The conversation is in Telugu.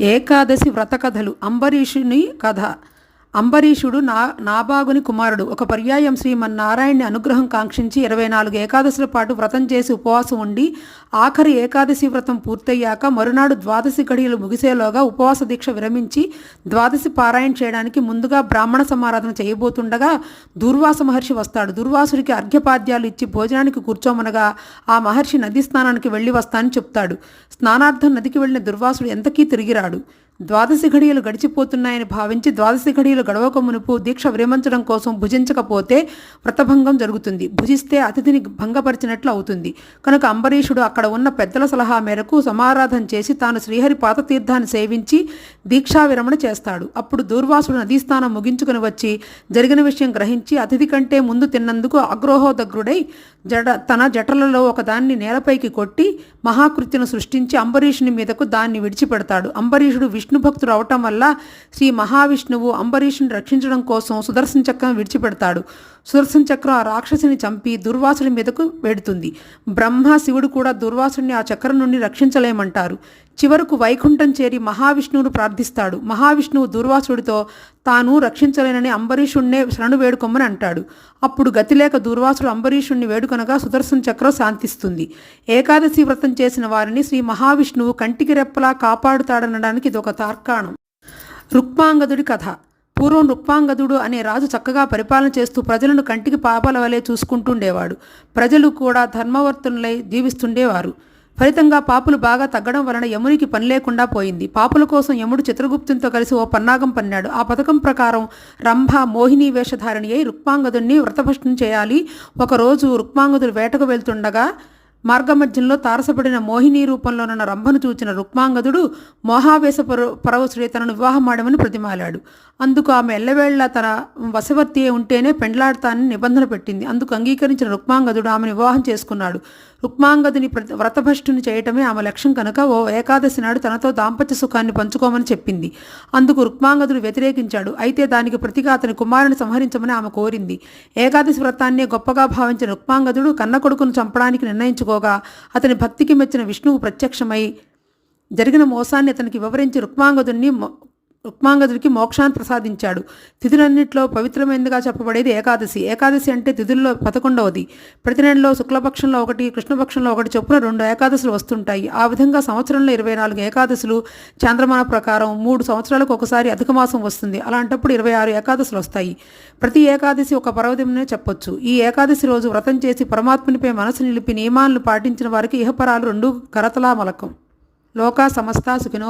ఏకాదశి వ్రత కథలు. అంబరీషుని కథ. అంబరీషుడు నా నాబాగుని కుమారుడు. ఒక పర్యాయం శ్రీమన్నారాయణ్ని అనుగ్రహం కాంక్షించి ఇరవై నాలుగు ఏకాదశుల పాటు వ్రతం చేసి ఉపవాసం ఉండి ఆఖరి ఏకాదశి వ్రతం పూర్తయ్యాక మరునాడు ద్వాదశి గడియలు ముగిసేలోగా ఉపవాస దీక్ష విరమించి ద్వాదశి పారాయణ చేయడానికి ముందుగా బ్రాహ్మణ సమారాధన చేయబోతుండగా దుర్వాస మహర్షి వస్తాడు. దుర్వాసుడికి అర్ఘ్యపాద్యాలు ఇచ్చి భోజనానికి కూర్చోమనగా ఆ మహర్షి నది స్నానానికి వెళ్ళి వస్తానని చెప్తాడు. స్నానార్థం నదికి వెళ్ళిన దుర్వాసుడు ఎంతకీ తిరిగిరాడు? ద్వాదశి ఘడియలు గడిచిపోతున్నాయని భావించి ద్వాదశి ఘడియలు గడవక మునుపు దీక్ష విరమించడం కోసం భుజించకపోతే వ్రతభంగం జరుగుతుంది. భుజిస్తే అతిథిని భంగపరిచినట్లు అవుతుంది. కనుక అంబరీషుడు అక్కడ ఉన్న పెద్దల సలహా మేరకు సమారాధన చేసి తాను శ్రీహరి పాతతీర్థాన్ని సేవించి దీక్షా విరమణ చేస్తాడు. అప్పుడు దూర్వాసుడు నదీస్థానం ముగించుకుని వచ్చి జరిగిన విషయం గ్రహించి అతిథి కంటే ముందు తిన్నందుకు అగ్రోహోదగ్రుడై జడ తన జటలలో ఒకదాన్ని నేలపైకి కొట్టి మహాకృత్యను సృష్టించి అంబరీషుని మీదకు దాన్ని విడిచిపెడతాడు. అంబరీషుడు విష్ణు భక్తుడు అవటం వల్ల శ్రీ మహావిష్ణువు అంబరీషుని రక్షించడం కోసం సుదర్శన చక్రం విడిచిపెడతాడు. సుదర్శన చక్రం ఆ రాక్షసిని చంపి దుర్వాసుడి మీదకు వెడుతుంది. బ్రహ్మ శివుడు కూడా దుర్ దుర్వాసుడిని ఆ చక్రం నుండి రక్షించలేమంటారు. చివరకు వైకుంఠం చేరి మహావిష్ణువును ప్రార్థిస్తాడు. మహావిష్ణువు దుర్వాసుడితో తాను రక్షించలేనని అంబరీషుణ్ణే శరణు వేడుకొమ్మని అంటాడు. అప్పుడు గతిలేక దుర్వాసుడు అంబరీషుణ్ణి వేడుకొనగా సుదర్శన చక్రం శాంతిస్తుంది. ఏకాదశి వ్రతం చేసిన వారిని శ్రీ మహావిష్ణువు కంటికి రెప్పలా కాపాడుతాడనడానికి ఇది ఒక తార్కాణం. రుక్మాంగదుడి కథ. పూర్వం రుక్మాంగదుడు అనే రాజు చక్కగా పరిపాలన చేస్తూ ప్రజలను కంటికి పాపల వలె చూసుకుంటుండేవాడు. ప్రజలు కూడా ధర్మవర్తులై జీవిస్తుండేవారు. ఫలితంగా పాపులు బాగా తగ్గడం వలన యమునికి పని లేకుండా పోయింది. పాపుల కోసం యముడు చిత్రగుప్తునితో కలిసి ఓ పన్నాగం పన్నాడు. ఆ పథకం ప్రకారం రంభ మోహిని వేషధారిణి అయి రుక్మాంగదుడిని వ్రతభష్టం చేయాలి. ఒకరోజు రుక్మాంగదుడు వేటకు వెళ్తుండగా మార్గమధ్యంలో తారసపడిన మోహిని రూపంలోనున్న రంభను చూచిన రుక్మాంగదుడు మోహావేశ పరు పరవశుడే తనను వివాహమాడమని ప్రతిమాలాడు అందుకు ఆమె ఎల్లవేళ్ళ తన వశవర్తి ఉంటేనే పెండ్లాడతానని నిబంధన పెట్టింది. అందుకు అంగీకరించిన రుక్మాంగదుడు ఆమెను వివాహం చేసుకున్నాడు. రుక్మాంగదుని ప్రతి వ్రతభష్టుని చేయటమే ఆమె లక్ష్యం కనుక ఓ ఏకాదశి నాడు తనతో దాంపత్య సుఖాన్ని పంచుకోమని చెప్పింది. అందుకు రుక్మాంగదుడు వ్యతిరేకించాడు. అయితే దానికి ప్రతిగా అతని కుమారుని సంహరించమని ఆమె కోరింది. ఏకాదశి వ్రతాన్నే గొప్పగా భావించిన రుక్మాంగదుడు కన్న కొడుకును చంపడానికి నిర్ణయించుకో నిర్ణయించుకోగా అతని భక్తికి మెచ్చిన విష్ణువు ప్రత్యక్షమై జరిగిన మోసాన్ని అతనికి వివరించి రుక్మాంగదుణ్ణి రుక్మాంగదుడికి మోక్షాన్ని ప్రసాదించాడు. తిథులన్నింటిలో పవిత్రమైనదిగా చెప్పబడేది ఏకాదశి. ఏకాదశి అంటే తిథుల్లో పదకొండవది. ప్రతి నెలలో శుక్లపక్షంలో ఒకటి కృష్ణపక్షంలో ఒకటి చొప్పున రెండు ఏకాదశులు వస్తుంటాయి. ఆ విధంగా సంవత్సరంలో ఇరవై నాలుగు ఏకాదశులు చాంద్రమాన ప్రకారం మూడు సంవత్సరాలకు ఒకసారి అధిక మాసం వస్తుంది. అలాంటప్పుడు ఇరవై ఆరు ఏకాదశులు వస్తాయి. ప్రతి ఏకాదశి ఒక పర్వదినమే చెప్పొచ్చు. ఈ ఏకాదశి రోజు వ్రతం చేసి పరమాత్మునిపై మనసు నిలిపి నియమాలను పాటించిన వారికి ఇహపరాలు రెండు కరతలా మలకం లోకా సమస్త సుఖినో